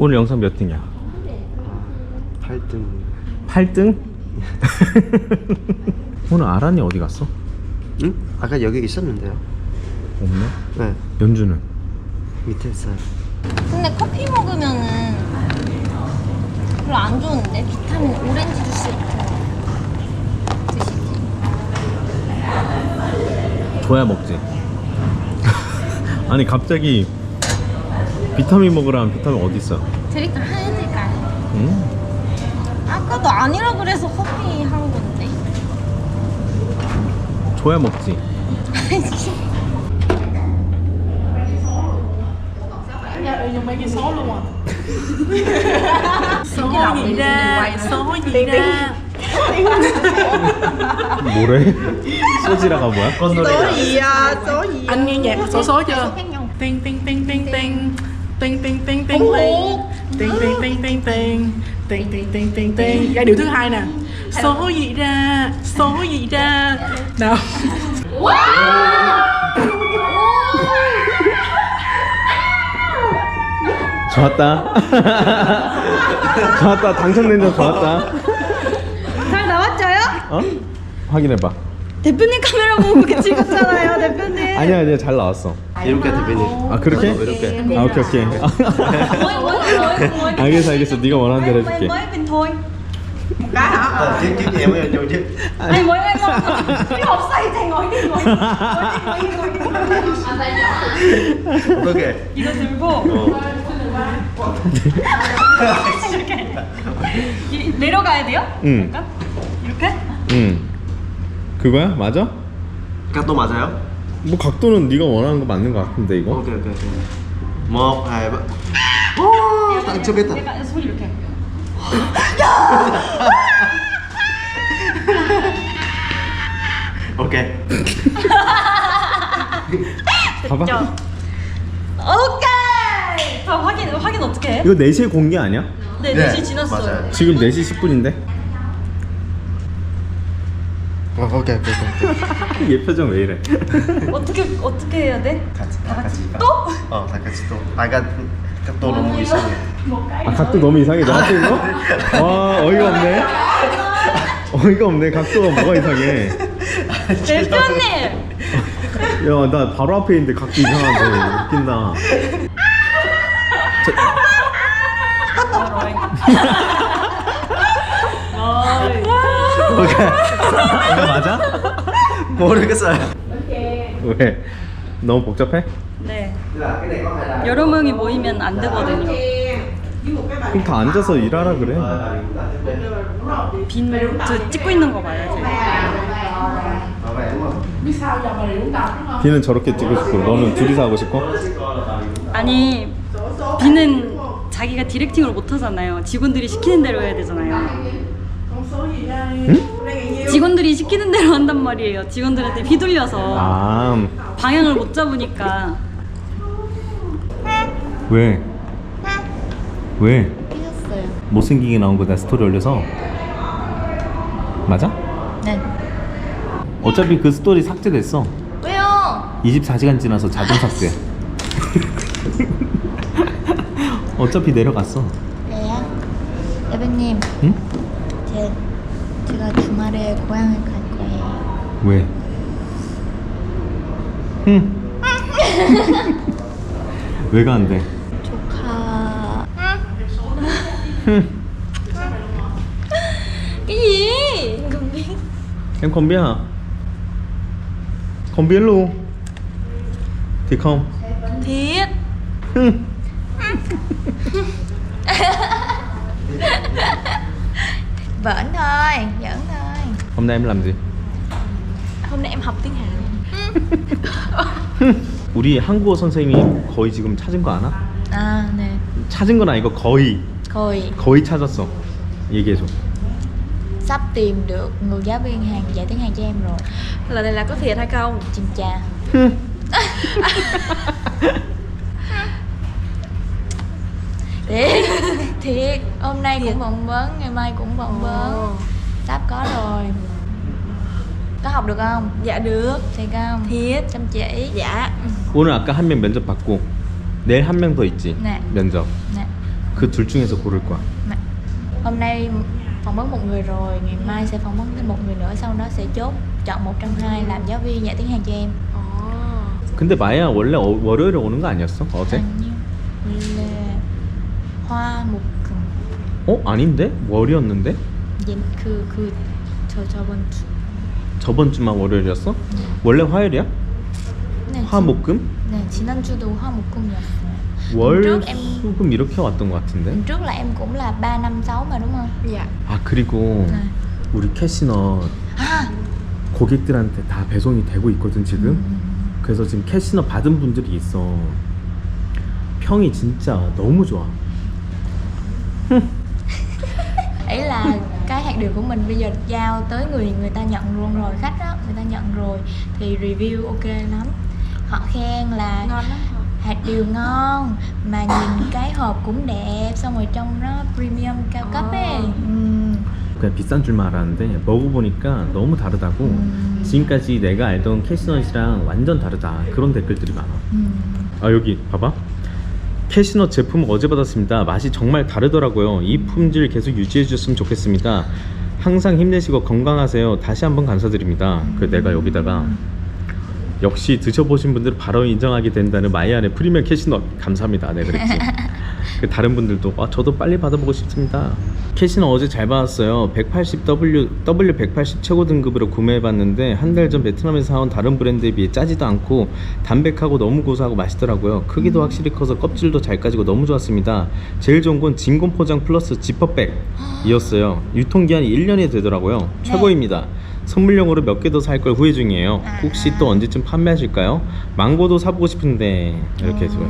오늘 영상 몇 등이야? 8등 8등? 오늘 아란이 어디 갔어? 응? 아까 여기 있었는데요 없네. 네 연주는? 밑에 있어요 근데 커피 먹으면은 별로 안 좋은데 비타민 오렌지 주스 같은 거 드시지. 줘야 먹지. 아니 갑자기 비타민 먹으라면 비타민 어디 있어? 드릴까 해드릴까요? 응? 아까도 아니라 그래서 커피 한 건데. 줘야 먹지. dùng mấy cái số luôn à số gì ra số gì ra 뭐래? 소지라가 뭐야? anh nghe nhạc số số chưa tinh tinh tinh tinh tinh tinh tinh tinh tinh tinh tinh tinh tinh tinh tinh tinh tinh tinh tinh tinh giai điệu thứ hai nè số gì ra số gì ra nào 좋았다. 좋았다. 당첨된 점 좋았다. 잘 나왔죠요? 어? 확인해봐. 대표님 카메라 보고 그렇게 찍었잖아요, 대표님. 아니야 아니야 잘 나왔어. 이렇게 대표님 아 그렇게? 이렇게 아 오케이 오케이. 알겠어 알겠어. 네가 원하는 대로 해줄게. mới bình thôi. 아, 뒤- 뒤- 뒤에 뭐야, 저기. Anh mới em không? Cái hộp xoay thì ngồi đi, ngồi đi. Ngồi đi, ngồi đi, ngồi đi. 어떻게 이거 들고 어. 이렇게 이- 내려가야 돼요? 응. 약간? 이렇게? 응. 그거야? 맞아? 각도 맞아요? 뭐 각도는 네가 원하는 거 맞는 거 같은데 이거? 오케이 오케이 오케이 뭐 hai ba 오 당첨했다 약간 소리 이렇게. 오케이 봐봐. 오케이. 자 확인 확인 어떻게 해? 이거 4시에 공개 아니야? 네, 네, 4시 지났어요. 맞아요. 지금 4시 10분인데? 어, 오케이 오케이 오케이. 얘 표정 왜 이래? 어떻게 어떻게 해야 돼? 같이 다 같이 또? 어다 같이 또. 아까 각도 너무 이상해. 아 각도 너무 이상해. 나한테 이거? 와 어이가 없네. 어이가 없네. 각도가 뭐가 이상해? 대표님. 야 나 바로 앞에 있는데 각도 이상한데 웃긴다. 오케이 이거 맞아? 모르겠어요 왜? 너무 복잡해? 네. 여러 명이 모이면 안 되거든요. 그럼 다 앉아서 일하라 그래 빈, 저 찍고 있는 거 봐요. 비는 저렇게 찍고 싶고 너는 둘이서 하고 싶고? 아니, 비는 자기가 디렉팅을 못 하잖아요. 직원들이 시키는 대로 해야 되잖아요. 직원들이 시키는 대로 한단 말이에요. 직원들한테 휘둘려서 아 방향을 못 잡으니까. 왜? 왜? 삐졌어요. 못생기게 나온 거나 스토리 올려서 맞아? 네. 어차피 그 스토리 삭제됐어 왜요? 24시간 지나서 자동 삭제 어차피 내려갔어 네요. 대표님, 응? 제, 제가 주말에 고향을 갈 거예요. 왜? 응. 왜 가는데? 조카. Em không biết hả? Không biết luôn Thì không Thiệt. Giỡn thôi, giỡn thôi. Hôm nay em làm gì? Hôm nay em học tiếng Hàn. 우리 한국어 선생님이 거의 지금 찾은 거 아나? À, nè, 찾은 건 아니고 거의 Khôi 거의 찾았어 얘기해줘 sắp tìm được người giáo viên Hàn dạy tiếng Hàn cho em rồi. Lần này là có thiệt hay không? Chim cha. thiệt, thiệt. Hôm nay cũng phỏng vấn, ngày mai cũng phỏng vấn. Sắp có rồi. Có học được không? Dạ được. Thiệt không? Thiệt. Chăm chỉ. Dạ. 오늘 아까 한 명 면접 받고 내일 한 명 더 있지 네. 면접 Nè. 그 둘 중에서 고를 거야. Mà- Hôm nay phỏng vấn một người rồi, ngày mai sẽ phỏng vấn thêm một người nữa, sau đó sẽ chốt chọn một trong hai làm giáo viên dạy tiếng Hàn cho em. 근데 마야 원래 어, 월요일에 오는 거 아니었어? 어제? 아니요. 원래 화, 목, 금. 어? 아닌데? 월이었는데? 예, 그, 그, 저, 저번 주. 저번 주만 월요일이었어? 원래 화요일이야? 네, 화, 목, 금? 지, 네, 지난주도 화, 목, 금이었어요. 월, em 수, 금 이렇게 왔던 것 같은데? Lần trước là em cũng là 3 năm 6 mà đúng không? dạ 아 그리고 네. 우리 캐시너 À, 고객들한테 다 배송이 되고 있거든 지금 그래서 지금 캐시너 받은 분들이 있어 평이 진짜 너무 좋아 ý là cái hạt điều của mình bây giờ giao tới người người ta nhận luôn rồi khách đó người ta nhận rồi thì review ok lắm họ khen là ngon lắm hả hạt điều ngon mà nhìn cái hộp cũng đẹp xong rồi trong nó premium cao cấp ấy Ừm. 그냥 비싼 줄만 알았는데 먹어보니까 너무 다르다고 음. 지금까지 내가 알던 캐시넛이랑 완전 다르다 그런 댓글들이 많아 음. 아 여기 봐봐 캐시넛 제품 어제 받았습니다. 맛이 정말 다르더라고요. 이 품질 계속 유지해 주셨으면 좋겠습니다. 항상 힘내시고 건강하세요. 다시 한번 감사드립니다. 그 내가 여기다가 역시 드셔보신 분들 바로 인정하게 된다는 마이안의 프리미엄 캐시넛. 감사합니다. 네 그랬지. 그 다른 분들도 아, 저도 빨리 받아보고 싶습니다. 캐시넛 어제 잘 받았어요. 180W W180 최고 등급으로 구매해봤는데 한 달 전 베트남에서 사온 다른 브랜드에 비해 짜지도 않고 담백하고 너무 고소하고 맛있더라고요. 크기도 확실히 커서 껍질도 잘 까지고 너무 좋았습니다. 제일 좋은 건 진공 포장 플러스 지퍼백이었어요. 유통기한이 1년이 되더라고요. 최고입니다. 선물용으로 몇 개 더 살 걸 후회 중이에요. 혹시 또 언제쯤 판매하실까요? 망고도 사보고 싶은데. 이렇게 해서 Ồ,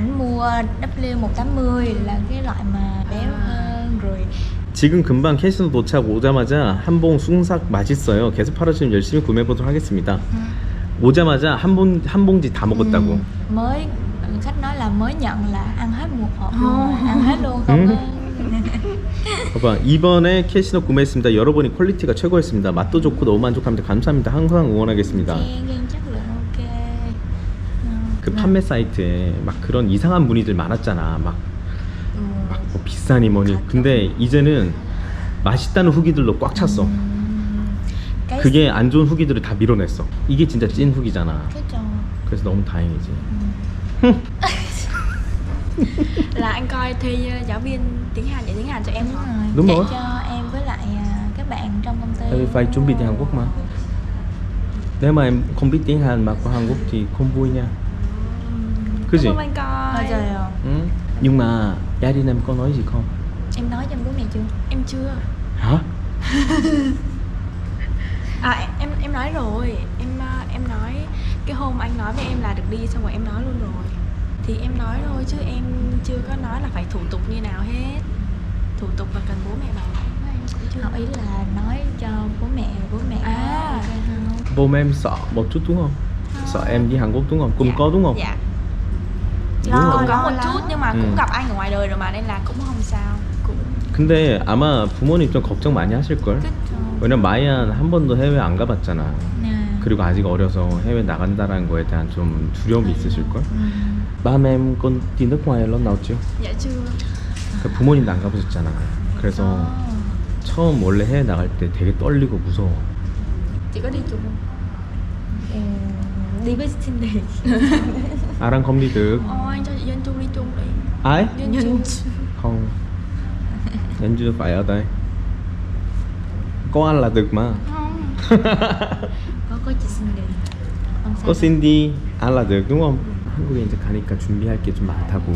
ảnh mua W180 là cái loại mà béo hơn rồi 지금 금방 캐시노 도착 오자마자 한봉 숭삭 맛있어요. 계속 팔아주시면 열심히 구매해보도록 하겠습니다. 오자마자 한, 봉, 한 봉지 다 먹었다고. Ừ, mới khách nói là mới nhận là ăn hết một hộp luôn ăn hết luôn không Ừ. 봐봐 이번에 캐시노 구매했습니다. 열어보니 퀄리티가 최고였습니다. 맛도 좋고 너무 만족합니다. 감사합니다. 항상 응원하겠습니다. khen khen 그. 판매 사이트에 막 그런 이상한 문의들 많았잖아. 막, Ừ. 막뭐 비싸니 뭐니. 근데 이제는 맛있다는 후기들로 꽉 찼어. cái 그게 안 좋은 후기들을 다 밀어냈어. 이게 진짜 찐 후기잖아. trò 그래서 너무 다행이지. là anh coi thi ờ, giáo viên tiếng Hàn dạy tiếng Hàn cho em đúng rồi Đúng dạy rồi. cho em với lại à, các bạn trong công ty Tại vì phải chuẩn bị tiếng Hàn Quốc mà Nếu mà em không biết tiếng Hàn mà qua Hàn Quốc thì không vui nha Gì? Cảm ơn anh coi Ôi trời ơi, Ừ. Nhưng mà gia đình em có nói gì không? em nói cho bố mẹ chưa em chưa Hả? à em- em nói rồi em ờ, em nói cái hôm anh nói với em là được đi xong rồi em nói luôn rồi thì em nói thôi chứ em chưa có nói là phải thủ tục như nào hết thủ tục là cần bố mẹ bảo em cũng chưa học ý là nói cho bố mẹ bố mẹ À. không Bố mẹ em sợ một chút đúng không? Sợ em đi Hàn Quốc đúng không? Cũng Dạ. có đúng không? dạ Cũng có Lo một chút nhưng mà cũng gặp anh ở ngoài đời rồi mà nên là cũng không sao cũng 근데 아마 부모님 좀 걱정 많이 하실걸? 그쵸 왜냐면 마이안 한 번도 해외 안 가봤잖아 그리고 아직 어려서 해외 나간다는 거에 대한 좀 두려움이 있으실걸? Nước ngoài lần nào chưa? dạ chưa 그 부모님도 안 가보셨잖아 그래서 처음 원래 해외 나갈 때 되게 떨리고 무서워 ừ, đi với Cindy A랑 không đi được ôi anh cho chị Nhân chung đi chung đi Ai? Nhân chung Không Nhân chưa phải ở đây Có anh là được mà không có có chị Cindy Có Cindy 안 là được đúng không? 한국에 이제 가니까 준비할 게 좀 많다고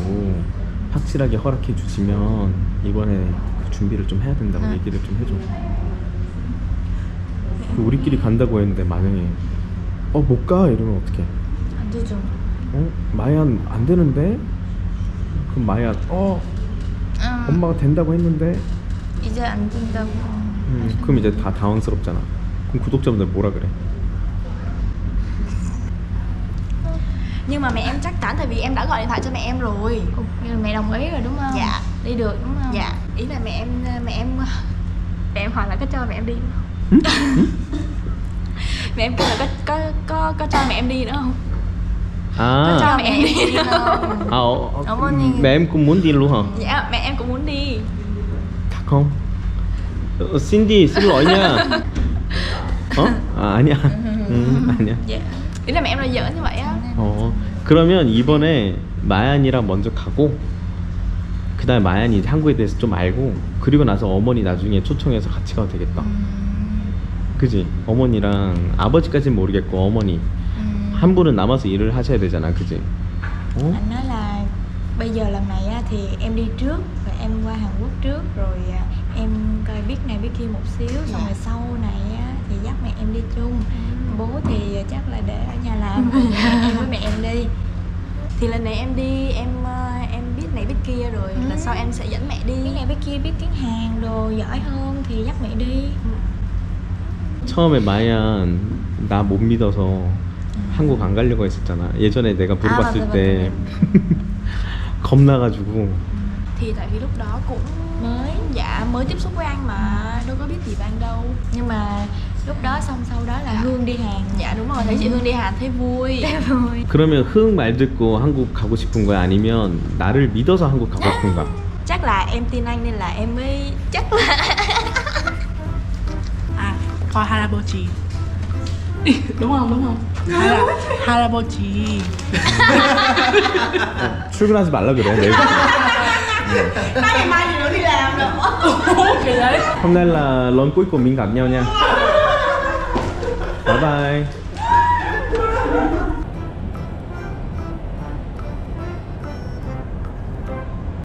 확실하게 허락해 주시면 이번에 그 준비를 좀 해야 된다고 응. 얘기를 좀 해줘 그 우리끼리 간다고 했는데 만약에 어 못 가 이러면 어떡해 anh chưa chung 어? 마이안 안 되는데? 그럼 마이안 어 à, 엄마가 된다고 했는데 이제 안 된다고 음, 그럼 이제 다 당황스럽잖아 그럼 구독자분들 뭐라 그래? nhưng mà mẹ em chắc chắn tại vì em đã gọi điện thoại cho mẹ em rồi mẹ đồng ý rồi đúng không Dạ. đi được đúng không dạ ý là mẹ em mẹ em mẹ em hỏi là có cho mẹ em đi không mẹ em kêu là có có có có cho mẹ em đi nữa không 아 cho mẹ em đi À, ờ, 어머니. mẹ em cũng muốn đi luôn hả? dạ mẹ em cũng muốn đi thật không? Ờ, Cindy xin lỗi nha. 어? 아, 아니야. 음, 아니야. ý là mẹ em là giỡn như vậy á 어, 그러면 이번에 마얀이랑 먼저 가고 그 다음에 마얀이 이제 한국에 대해서 좀 알고 그리고 나서 어머니 나중에 초청해서 같이 가도 되겠다 그지? 어머니랑 아버지까지는 모르겠고 어머니 한 분은 남아서 일을 하셔야 되잖아 그지? 어? anh nói là bây giờ này á, thì em đi trước và em qua Hàn Quốc trước rồi à, em coi biết này biết kia một xíu xong rồi sau này á, thì dắt mẹ em đi chung bố thì chắc là để ở nhà làm em với mẹ em đi thì lần này em đi em ờ, em biết này biết kia rồi lần sau em sẽ dẫn mẹ đi biết này biết kia biết tiếng Hàn đồ giỏi hơn thì dắt mẹ đi 처음에 마얀 나 못 믿어서 한국 안 가려고 했었잖아 예전에 내가 물어봤을 맞아, 때 겁나가지고 thì tại vì lúc đó cũng mới dạ mới tiếp xúc với anh mà đâu có biết gì ban đâu nhưng mà lúc đó xong sau đó là hương đi hàn dạ đúng rồi thấy chị hương đi hàn thấy vui thấy vui 그러면 흐응 말 듣고 한국 가고 싶은 거야 아니면 나를 믿어서 한국 가고 싶은 거야? chắc là em tin anh nên là em mới chắc là à coi 할아버지 đúng không đúng không Hala, 할아버지 출근하지 말라 그래 내일 ngày mai thì nó đi làm nữa ok đấy hôm nay là lần cuối cùng mình gặp nhau nha bye bye